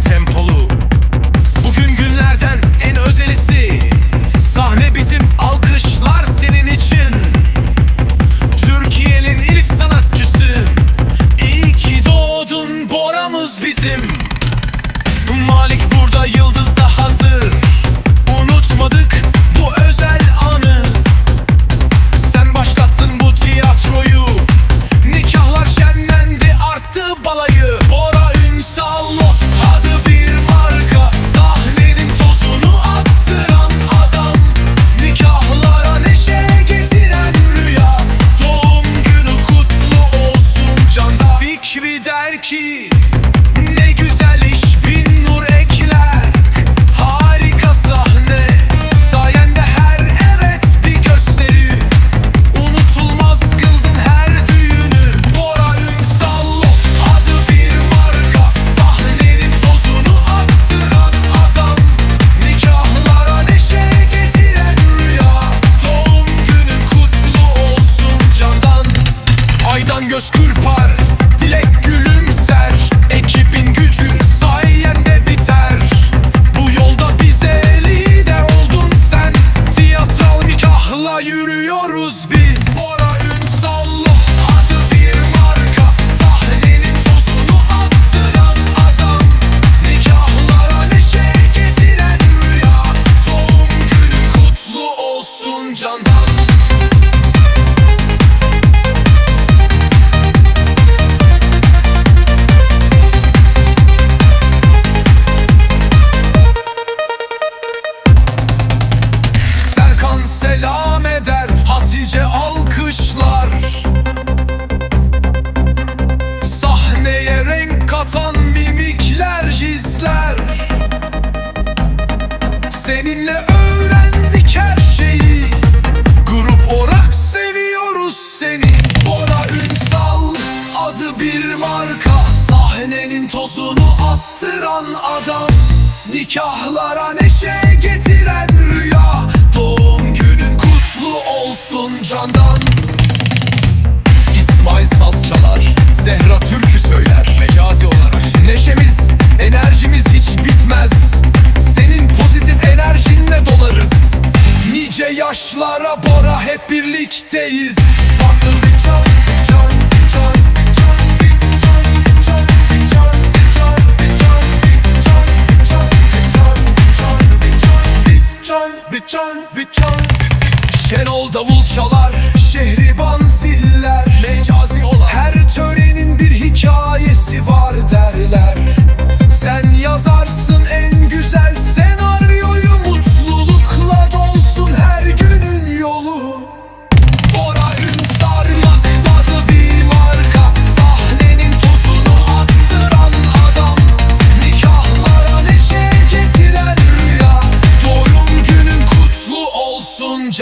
ve tempolu. Özgür Par bir marka. Sahnenin tozunu attıran adam. Nikahlara neşe getiren rüya. Doğum günün kutlu olsun candan. İsmail saz çalar Zehra türkü söyler. Mecazi olarak Neşemiz, enerjimiz hiç bitmez. Senin pozitif enerjinle dolarız. Nice yaşlara Bora hep birlikteyiz. Bir can, can, Şenol davul çalar, şehriban ziller Mecazi olan. Her törenin bir hikayesi var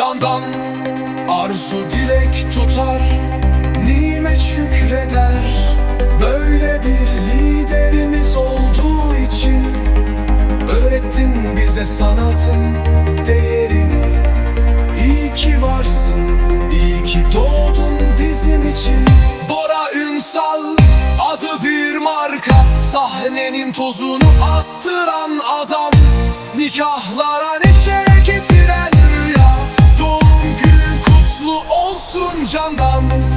candan Arzu dilek tutar Nimet şükreder. Böyle bir liderimiz olduğu için Öğrettin bize sanatın değerini. İyi ki varsın, iyi ki doğdun bizim için. Bora Ünsal adı bir marka Sahnenin tozunu attıran adam. Nikahlara neşe candan